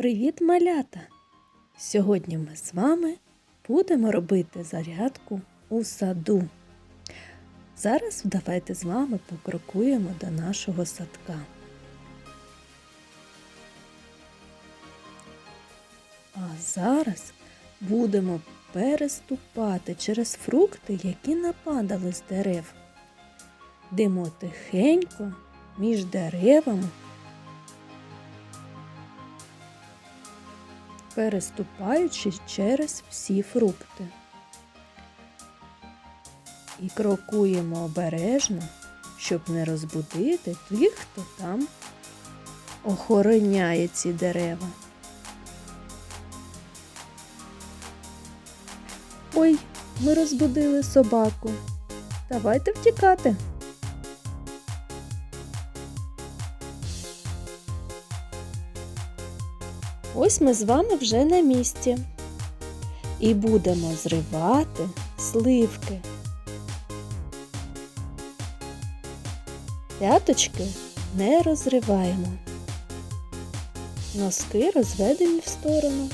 Привіт, малята! Сьогодні ми з вами будемо робити зарядку у саду. Зараз давайте з вами покрокуємо до нашого садка. А зараз будемо переступати через фрукти, які нападали з дерев. Йдемо тихенько між деревами переступаючи через всі фрукти. І крокуємо обережно, щоб не розбудити тих, хто там охороняє ці дерева. Ой, ми розбудили собаку. Давайте втікати. Ось ми з вами вже на місці. І будемо зривати сливки. П'яточки не розриваємо. Носки розведені в сторону.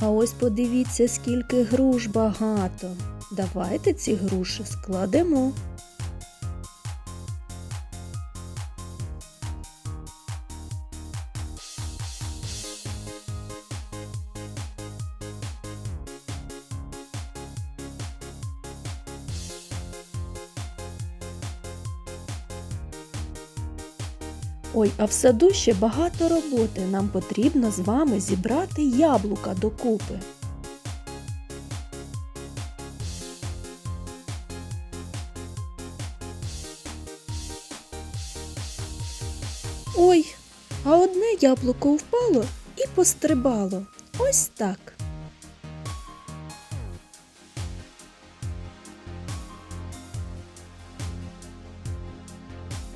А ось подивіться, скільки груш багато. Давайте ці груші складемо. Ой, а в саду ще багато роботи. Нам потрібно з вами зібрати яблука докупи. Ой, а одне яблуко впало і пострибало. Ось так.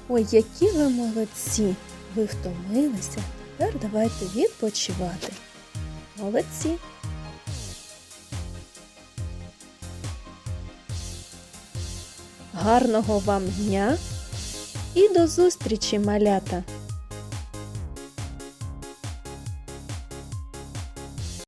Ой, які ви молодці! Ви втомилися. Тепер давайте відпочивати. Молодці! Гарного вам дня і до зустрічі, малята!